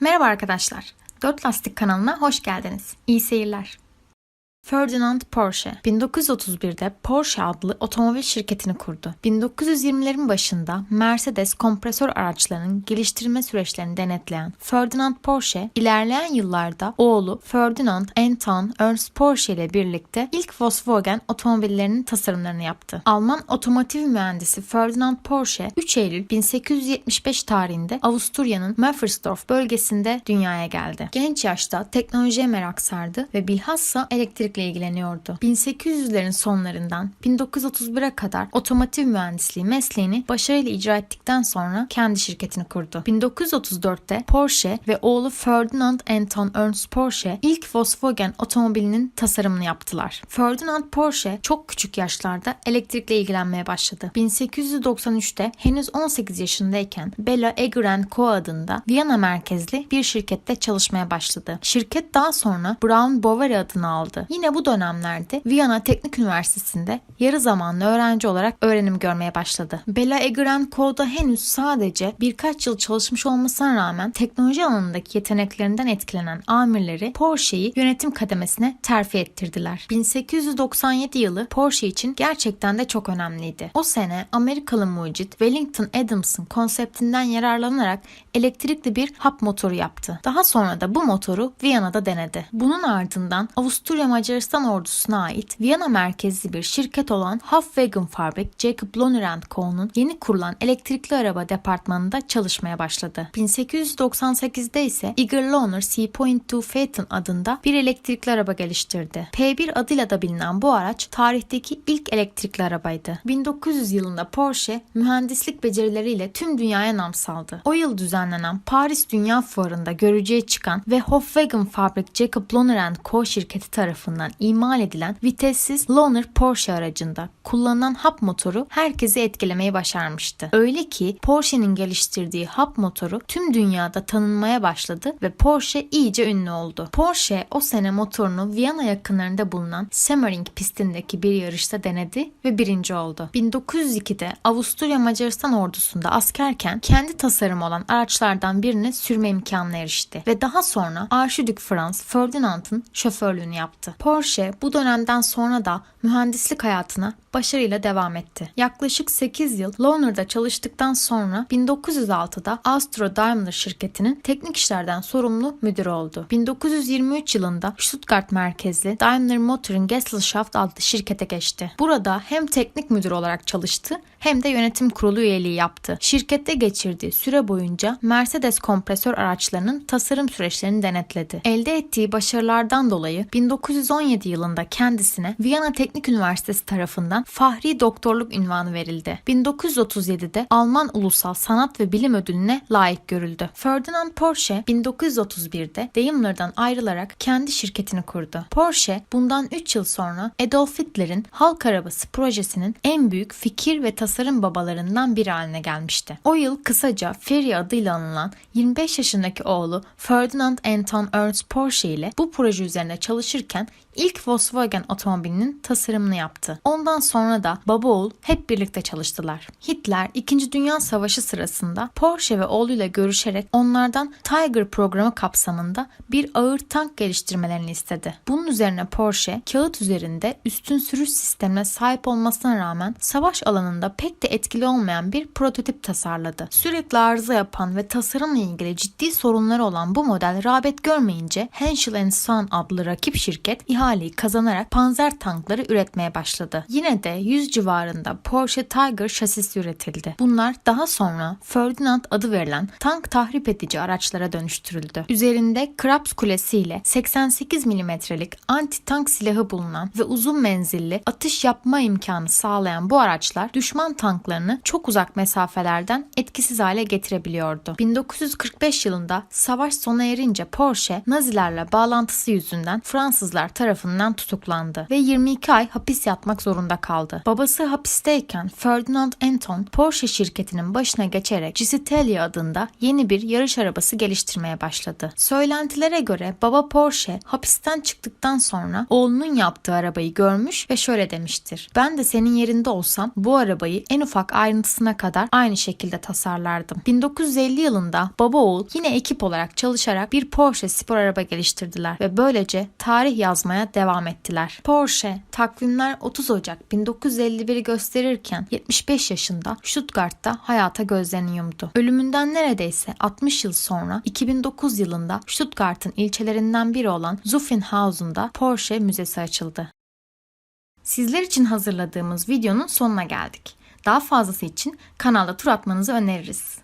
Merhaba arkadaşlar. 4 Lastik kanalına hoş geldiniz. İyi seyirler. Ferdinand Porsche 1931'de Porsche adlı otomobil şirketini kurdu. 1920'lerin başında Mercedes kompresör araçlarının geliştirme süreçlerini denetleyen Ferdinand Porsche ilerleyen yıllarda oğlu Ferdinand Anton Ernst Porsche ile birlikte ilk Volkswagen otomobillerinin tasarımlarını yaptı. Alman otomotiv mühendisi Ferdinand Porsche 3 Eylül 1875 tarihinde Avusturya'nın Meffersdorf bölgesinde dünyaya geldi. Genç yaşta teknolojiye merak sardı ve bilhassa elektrikle ilgileniyordu. 1800'lerin sonlarından 1931'e kadar otomotiv mühendisliği mesleğini başarıyla icra ettikten sonra kendi şirketini kurdu. 1934'te Porsche ve oğlu Ferdinand Anton Ernst Porsche ilk Volkswagen otomobilinin tasarımını yaptılar. Ferdinand Porsche çok küçük yaşlarda elektrikle ilgilenmeye başladı. 1893'te henüz 18 yaşındayken Bella Eger Co adında Viyana merkezli bir şirkette çalışmaya başladı. Şirket daha sonra Brown Boveri adını aldı. Yine bu dönemlerde Viyana Teknik Üniversitesi'nde yarı zamanlı öğrenci olarak öğrenim görmeye başladı. Bella Eger Co'da henüz sadece birkaç yıl çalışmış olmasına rağmen teknoloji alanındaki yeteneklerinden etkilenen amirleri Porsche'yi yönetim kademesine terfi ettirdiler. 1897 yılı Porsche için gerçekten de çok önemliydi. O sene Amerikalı mucit Wellington Adams'ın konseptinden yararlanarak elektrikli bir hap motoru yaptı. Daha sonra da bu motoru Viyana'da denedi. Bunun ardından Avusturya Macaristan ordusuna ait Viyana merkezli bir şirket olan Hofwagen Fabrik Jacob Lohner Co.'nun yeni kurulan elektrikli araba departmanında çalışmaya başladı. 1898'de ise Igor Lohner C.2 Phaeton adında bir elektrikli araba geliştirdi. P1 adıyla da bilinen bu araç tarihteki ilk elektrikli arabaydı. 1900 yılında Porsche mühendislik becerileriyle tüm dünyaya nam saldı. O yıl düzenlenen Paris Dünya Fuarı'nda görücüye çıkan ve Hofwagen Fabrik Jacob Lohner Co. şirketi tarafından imal edilen vitessiz Lohner Porsche aracında kullanılan hap motoru herkesi etkilemeyi başarmıştı. Öyle ki Porsche'nin geliştirdiği hap motoru tüm dünyada tanınmaya başladı ve Porsche iyice ünlü oldu. Porsche o sene motorunu Viyana yakınlarında bulunan Semmering pistindeki bir yarışta denedi ve birinci oldu. 1902'de Avusturya Macaristan ordusunda askerken kendi tasarımı olan araçlardan birine sürme imkanına erişti ve daha sonra Arşidük Franz Ferdinand'ın şoförlüğünü yaptı. Porsche bu dönemden sonra da mühendislik hayatına başarıyla devam etti. Yaklaşık 8 yıl Lohner'da çalıştıktan sonra 1906'da Astro Daimler şirketinin teknik işlerden sorumlu müdür oldu. 1923 yılında Stuttgart merkezli Daimler Motor'un Gesellschaft adlı şirkete geçti. Burada hem teknik müdür olarak çalıştı hem de yönetim kurulu üyeliği yaptı. Şirkette geçirdiği süre boyunca Mercedes kompresör araçlarının tasarım süreçlerini denetledi. Elde ettiği başarılardan dolayı 1917 yılında kendisine Viyana Teknik Üniversitesi tarafından Fahri Doktorluk ünvanı verildi. 1937'de Alman Ulusal Sanat ve Bilim Ödülüne layık görüldü. Ferdinand Porsche 1931'de Daimler'dan ayrılarak kendi şirketini kurdu. Porsche bundan 3 yıl sonra Adolf Hitler'in halk arabası projesinin en büyük fikir ve tasarım babalarından biri haline gelmişti. O yıl kısaca Ferry adıyla anılan 25 yaşındaki oğlu Ferdinand Anton Ernst Porsche ile bu proje üzerine çalışırken ilk Volkswagen otomobilinin tasarımını yaptı. Ondan sonra da baba oğul hep birlikte çalıştılar. Hitler 2. Dünya Savaşı sırasında Porsche ve oğluyla görüşerek onlardan Tiger programı kapsamında bir ağır tank geliştirmelerini istedi. Bunun üzerine Porsche kağıt üzerinde üstün sürüş sistemine sahip olmasına rağmen savaş alanında pek de etkili olmayan bir prototip tasarladı. Sürekli arıza yapan ve tasarımla ilgili ciddi sorunları olan bu model rağbet görmeyince Henschel Son adlı rakip şirket ihaleyi kazanarak panzer tankları üretmeye başladı. Yine de 100 civarında Porsche Tiger şasisi üretildi. Bunlar daha sonra Ferdinand adı verilen tank tahrip edici araçlara dönüştürüldü. Üzerinde Krabs Kulesi ile 88 milimetrelik anti-tank silahı bulunan ve uzun menzilli atış yapma imkanı sağlayan bu araçlar düşman tanklarını çok uzak mesafelerden etkisiz hale getirebiliyordu. 1945 yılında savaş sona erince Porsche Nazilerle bağlantısı yüzünden Fransızlar tarafından tarafından tutuklandı ve 22 ay hapis yatmak zorunda kaldı. Babası hapisteyken Ferdinand Anton Porsche şirketinin başına geçerek Gisitalia adında yeni bir yarış arabası geliştirmeye başladı. Söylentilere göre baba Porsche hapisten çıktıktan sonra oğlunun yaptığı arabayı görmüş ve şöyle demiştir. Ben de senin yerinde olsam bu arabayı en ufak ayrıntısına kadar aynı şekilde tasarlardım. 1950 yılında baba oğul yine ekip olarak çalışarak bir Porsche spor araba geliştirdiler ve böylece tarih yazmaya devam ettiler. Porsche takvimler 30 Ocak 1951'i gösterirken 75 yaşında Stuttgart'ta hayata gözlerini yumdu. Ölümünden neredeyse 60 yıl sonra 2009 yılında Stuttgart'ın ilçelerinden biri olan Zuffenhausen'da Porsche Müzesi açıldı. Sizler için hazırladığımız videonun sonuna geldik. Daha fazlası için kanalda tur atmanızı öneririz.